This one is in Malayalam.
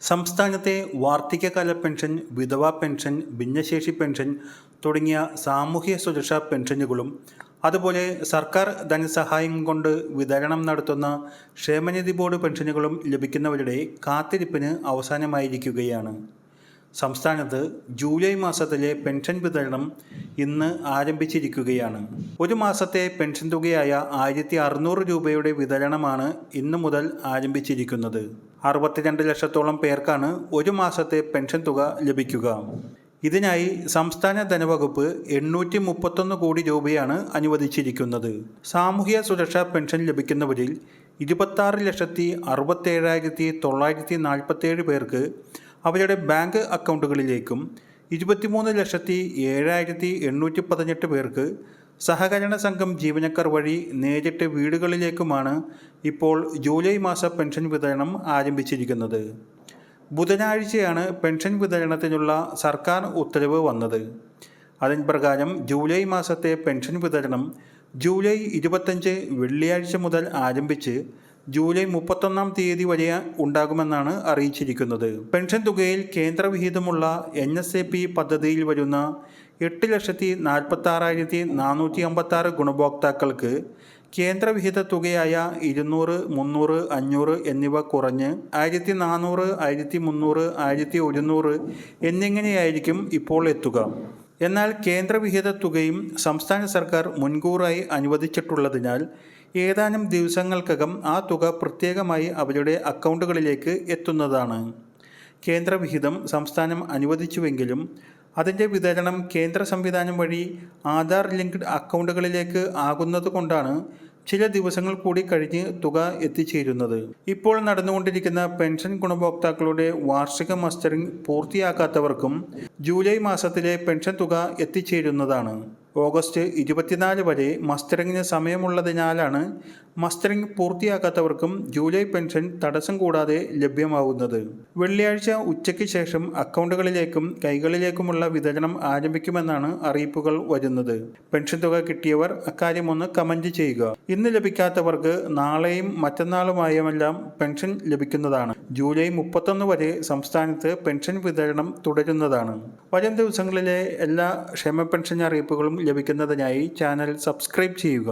സംസ്ഥാനത്തെ വാർദ്ധക്യകാല പെൻഷൻ വിധവാ പെൻഷൻ ഭിന്നശേഷി പെൻഷൻ തുടങ്ങിയ സാമൂഹ്യ സുരക്ഷാ പെൻഷനുകളും അതുപോലെ സർക്കാർ ധനസഹായം കൊണ്ട് വിതരണം നടത്തുന്ന ക്ഷേമനിധി ബോർഡ് പെൻഷനുകളും ലഭിക്കുന്നവരുടെ കാത്തിരിപ്പിന് അവസാനമായിരിക്കുകയാണ്. സംസ്ഥാനത്ത് ജൂലൈ മാസത്തിലെ പെൻഷൻ വിതരണം ഇന്ന് ആരംഭിച്ചിരിക്കുകയാണ്. ഒരു മാസത്തെ പെൻഷൻ തുകയായ ആയിരത്തി അറുന്നൂറ് രൂപയുടെ വിതരണമാണ് ഇന്നു മുതൽ ആരംഭിച്ചിരിക്കുന്നത്. അറുപത്തിരണ്ട് ലക്ഷത്തോളം പേർക്കാണ് ഒരു മാസത്തെ പെൻഷൻ തുക ലഭിക്കുക. ഇതിനായി സംസ്ഥാന ധനവകുപ്പ് എണ്ണൂറ്റി മുപ്പത്തൊന്ന് കോടി രൂപയാണ് അനുവദിച്ചിരിക്കുന്നത്. സാമൂഹ്യ സുരക്ഷാ പെൻഷൻ ലഭിക്കുന്നവരിൽ ഇരുപത്താറ് ലക്ഷത്തി അറുപത്തേഴായിരത്തി തൊള്ളായിരത്തി നാൽപ്പത്തേഴ് പേർക്ക് അവരുടെ ബാങ്ക് അക്കൗണ്ടുകളിലേക്കും ഇരുപത്തിമൂന്ന് ലക്ഷത്തി ഏഴായിരത്തി എണ്ണൂറ്റി പതിനെട്ട് പേർക്ക് സഹകരണ സംഘം ജീവനക്കാർ വഴി നേരിട്ട് വീടുകളിലേക്കുമാണ് ഇപ്പോൾ ജൂലൈ മാസ പെൻഷൻ വിതരണം ആരംഭിച്ചിരിക്കുന്നത്. ബുധനാഴ്ചയാണ് പെൻഷൻ വിതരണത്തിനുള്ള സർക്കാർ ഉത്തരവ് വന്നത്. അതിൻ പ്രകാരം ജൂലൈ മാസത്തെ പെൻഷൻ വിതരണം ജൂലൈ ഇരുപത്തഞ്ച് വെള്ളിയാഴ്ച മുതൽ ആരംഭിച്ച് ജൂലൈ മുപ്പത്തൊന്നാം തീയതി വരെ ഉണ്ടാകുമെന്നാണ് അറിയിച്ചിരിക്കുന്നത്. പെൻഷൻ തുകയിൽ കേന്ദ്രവിഹിതമുള്ള എൻ എസ് എ പി പദ്ധതിയിൽ വരുന്ന എട്ട് ലക്ഷത്തി നാൽപ്പത്തി ആറായിരത്തി നാനൂറ്റി അമ്പത്തി ആറ് ഗുണഭോക്താക്കൾക്ക് കേന്ദ്രവിഹിത തുകയായ ഇരുന്നൂറ് മുന്നൂറ് അഞ്ഞൂറ് എന്നിവ കുറഞ്ഞ് ആയിരത്തി നാനൂറ് ആയിരത്തി മുന്നൂറ് ആയിരത്തി ഒരുന്നൂറ് എന്നിങ്ങനെയായിരിക്കും ഇപ്പോൾ എത്തുക. എന്നാൽ കേന്ദ്രവിഹിത തുകയും സംസ്ഥാന സർക്കാർ മുൻകൂറായി അനുവദിച്ചിട്ടുള്ളതിനാൽ ഏതാനും ദിവസങ്ങൾക്കകം ആ തുക പ്രത്യേകമായി അവരുടെ അക്കൗണ്ടുകളിലേക്ക് എത്തുന്നതാണ്. കേന്ദ്രവിഹിതം സംസ്ഥാനം അനുവദിച്ചുവെങ്കിലും അതിന്റെ വിതരണം കേന്ദ്ര സംവിധാനം വഴി ആധാർ ലിങ്ക്ഡ് അക്കൗണ്ടുകളിലേക്ക് ആകുന്നതുകൊണ്ടാണ് ചില ദിവസങ്ങൾ കൂടി കഴിഞ്ഞ് തുക എത്തിച്ചേരുന്നത്. ഇപ്പോൾ നടന്നുകൊണ്ടിരിക്കുന്ന പെൻഷൻ ഗുണഭോക്താക്കളുടെ വാർഷിക മസ്റ്ററിംഗ് പൂർത്തിയാക്കാത്തവർക്കും ജൂലൈ മാസത്തിലെ പെൻഷൻ തുക എത്തിച്ചേരുന്നതാണ്. ഓഗസ്റ്റ് ഇരുപത്തിനാല് വരെ മസ്റ്ററിങ്ങിന് സമയമുള്ളതിനാലാണ് മസ്റ്ററിംഗ് പൂർത്തിയാക്കാത്തവർക്കും ജൂലൈ പെൻഷൻ തടസ്സം കൂടാതെ ലഭ്യമാവുന്നത്. വെള്ളിയാഴ്ച ഉച്ചയ്ക്ക് ശേഷം അക്കൗണ്ടുകളിലേക്കും കൈകളിലേക്കുമുള്ള വിതരണം ആരംഭിക്കുമെന്നാണ് അറിയിപ്പുകൾ വരുന്നത്. പെൻഷൻ തുക കിട്ടിയവർ അക്കാര്യം ഒന്ന് കമന്റ് ചെയ്യുക. ഇന്ന് ലഭിക്കാത്തവർക്ക് നാളെയും മറ്റന്നാളുമായുമെല്ലാം പെൻഷൻ ലഭിക്കുന്നതാണ്. ജൂലൈ മുപ്പത്തൊന്ന് വരെ സംസ്ഥാനത്ത് പെൻഷൻ വിതരണം തുടരുന്നതാണ്. വരും ദിവസങ്ങളിലെ എല്ലാ ക്ഷേമ പെൻഷൻ അറിയിപ്പുകളും ലഭിക്കുന്നതിനായി ചാനൽ സബ്സ്ക്രൈബ് ചെയ്യുക.